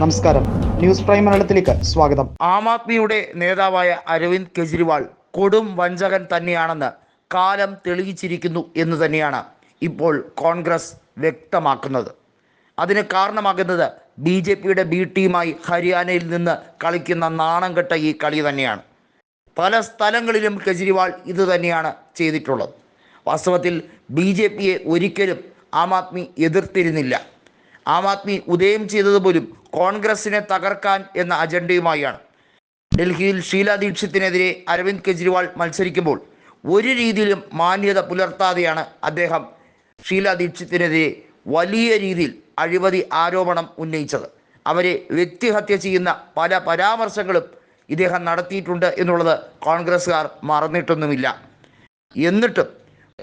നമസ്കാരം. News prime മലയാളത്തിലേക്ക് സ്വാഗതം. ആം ആദ്മിയുടെ നേതാവായ അരവിന്ദ് കെജ്രിവാൾ കൊടും വഞ്ചകൻ തന്നെയാണെന്ന് കാലം തെളിയിച്ചിരിക്കുന്നു എന്ന് തന്നെയാണ് ഇപ്പോൾ കോൺഗ്രസ് വ്യക്തമാക്കുന്നത്. അതിന് കാരണമാകുന്നത് ബി ജെ പിയുടെ ബി ടീമായി ഹരിയാനയിൽ നിന്ന് കളിക്കുന്ന നാണം കെട്ട ഈ കളി തന്നെയാണ്. പല സ്ഥലങ്ങളിലും കെജ്രിവാൾ ഇത് തന്നെയാണ് ചെയ്തിട്ടുള്ളത്. വാസ്തവത്തിൽ ബി ജെ പിയെ ഒരിക്കലും ആം ആദ്മി എതിർത്തിരുന്നില്ല. ആം ആദ്മി ഉദയം ചെയ്തത് പോലും കോൺഗ്രസിനെ തകർക്കാൻ എന്ന അജണ്ടയുമായാണ്. ഡൽഹിയിൽ ഷീല ദീക്ഷിത്തിനെതിരെ അരവിന്ദ് കെജ്രിവാൾ മത്സരിക്കുമ്പോൾ ഒരു രീതിയിലും മാന്യത പുലർത്താതെയാണ് അദ്ദേഹം ഷീല ദീക്ഷിത്തിനെതിരെ വലിയ രീതിയിൽ അഴിമതി ആരോപണം ഉന്നയിച്ചത്. അവരെ വ്യക്തിഹത്യ ചെയ്യുന്ന പല പരാമർശങ്ങളും ഇദ്ദേഹം നടത്തിയിട്ടുണ്ട് എന്നുള്ളത് കോൺഗ്രസ്സുകാർ മറന്നിട്ടൊന്നുമില്ല. എന്നിട്ടും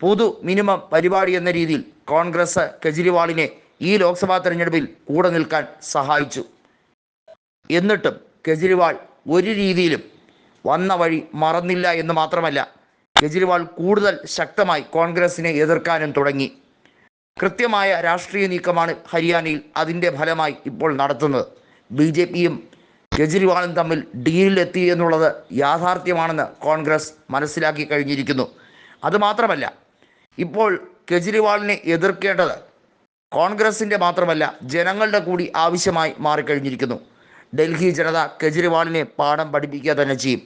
പൊതു മിനിമം പരിപാടി എന്ന രീതിയിൽ കോൺഗ്രസ് കെജ്രിവാളിനെ ഈ ലോക്സഭാ തെരഞ്ഞെടുപ്പിൽ കൂടെ നിൽക്കാൻ സഹായിച്ചു. എന്നിട്ടും കെജ്രിവാൾ ഒരു രീതിയിലും വന്ന വഴി മറന്നില്ല എന്ന് മാത്രമല്ല കെജ്രിവാൾ കൂടുതൽ ശക്തമായി കോൺഗ്രസിനെ എതിർക്കാനും തുടങ്ങി. കൃത്യമായ രാഷ്ട്രീയ നീക്കമാണ് ഹരിയാനയിൽ അതിന്റെ ഫലമായി ഇപ്പോൾ നടത്തുന്നത്. ബി ജെ പിയും കെജ്രിവാളും തമ്മിൽ ഡീലിലെത്തി എന്നുള്ളത് യാഥാർത്ഥ്യമാണെന്ന് കോൺഗ്രസ് മനസ്സിലാക്കി കഴിഞ്ഞിരിക്കുന്നു. അതുമാത്രമല്ല ഇപ്പോൾ കെജ്രിവാളിനെ എതിർക്കേണ്ടത് കോൺഗ്രസിന്റെ മാത്രമല്ല ജനങ്ങളുടെ കൂടി ആവശ്യമായി മാറിക്കഴിഞ്ഞിരിക്കുന്നു. ഡൽഹി ജനത കെജ്രിവാളിനെ പാഠം പഠിപ്പിക്കുക തന്നെ ചെയ്യും.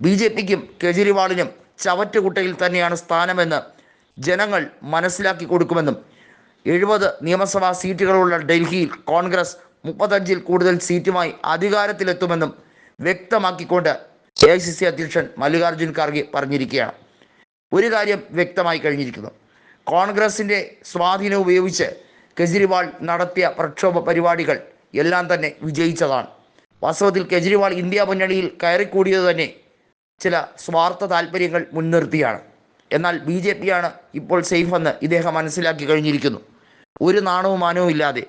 ബി ജെ പിക്കും കെജ്രിവാളിനും ചവറ്റുകുട്ടയിൽ തന്നെയാണ് സ്ഥാനമെന്ന് ജനങ്ങൾ മനസ്സിലാക്കി കൊടുക്കുമെന്നും എഴുപത് നിയമസഭാ സീറ്റുകളുള്ള ഡൽഹിയിൽ കോൺഗ്രസ് മുപ്പത്തഞ്ചിൽ കൂടുതൽ സീറ്റുമായി അധികാരത്തിലെത്തുമെന്നും വ്യക്തമാക്കിക്കൊണ്ട് എ ഐ സി സി അധ്യക്ഷൻ മല്ലികാർജുൻ ഖാർഗെ പറഞ്ഞിരിക്കുകയാണ്. ഒരു കാര്യം വ്യക്തമായി കഴിഞ്ഞിരിക്കുന്നു. കോൺഗ്രസിന്റെ സ്വാധീനം ഉപയോഗിച്ച് കെജ്രിവാൾ നടത്തിയ പ്രക്ഷോഭ പരിപാടികൾ എല്ലാം തന്നെ വിജയിച്ചതാണ്. വാസ്തവത്തിൽ കെജ്രിവാൾ ഇന്ത്യ മുന്നണിയിൽ കയറിക്കൂടിയത് തന്നെ ചില സ്വാർത്ഥ താല്പര്യങ്ങൾ മുൻനിർത്തിയാണ്. എന്നാൽ ബി ജെ പിയാണ് ഇപ്പോൾ സേഫെന്ന് ഇദ്ദേഹം മനസ്സിലാക്കി കഴിഞ്ഞിരിക്കുന്നു. ഒരു നാണവും മാനവും ഇല്ലാതെ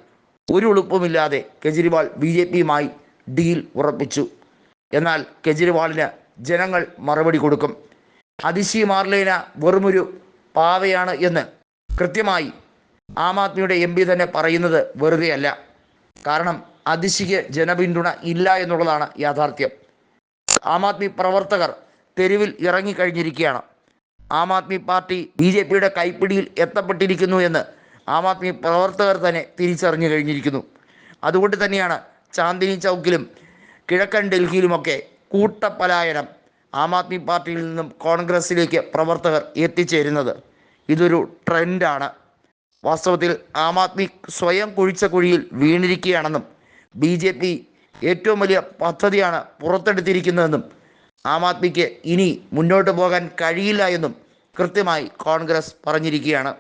ഒരു ഉളുപ്പുമില്ലാതെ കെജ്രിവാൾ ബി ജെ പിയുമായി ഡീൽ ഉറപ്പിച്ചു. എന്നാൽ കെജ്രിവാളിന് ജനങ്ങൾ മറുപടി കൊടുക്കും. അതിശി മാർലേന വെറുമൊരു പാവയാണ് എന്ന് കൃത്യമായി ആം ആദ്മിയുടെ എം പി തന്നെ പറയുന്നത് വെറുതെയല്ല. കാരണം അതിശിക്ക് ജനപിന്തുണ ഇല്ല എന്നുള്ളതാണ് യാഥാർത്ഥ്യം. ആം ആദ്മി പ്രവർത്തകർ തെരുവിൽ ഇറങ്ങിക്കഴിഞ്ഞിരിക്കുകയാണ്. Aam Aadmi party B J പിയുടെ കൈപ്പിടിയിൽ എത്തപ്പെട്ടിരിക്കുന്നു എന്ന് ആം ആദ്മി പ്രവർത്തകർ തന്നെ തിരിച്ചറിഞ്ഞു കഴിഞ്ഞിരിക്കുന്നു. അതുകൊണ്ട് തന്നെയാണ് ചാന്ദിനി ചൗക്കിലും കിഴക്കൻ ഡൽഹിയിലുമൊക്കെ കൂട്ടപ്പലായനം ആം ആദ്മി പാർട്ടിയിൽ നിന്നും കോൺഗ്രസിലേക്ക് പ്രവർത്തകർ എത്തിച്ചേരുന്നത്. ഇതൊരു ട്രെൻഡാണ്. വാസ്തവത്തിൽ ആം ആദ്മി സ്വയം കുഴിച്ച കുഴിയിൽ വീണിരിക്കുകയാണെന്നും ബി ജെ പി ഏറ്റവും വലിയ പദ്ധതിയാണ് പുറത്തെടുത്തിരിക്കുന്നതെന്നും ആം ആദ്മിക്ക് ഇനി മുന്നോട്ട് പോകാൻ കഴിയില്ല എന്നും കൃത്യമായി കോൺഗ്രസ് പറഞ്ഞിരിക്കുകയാണ്.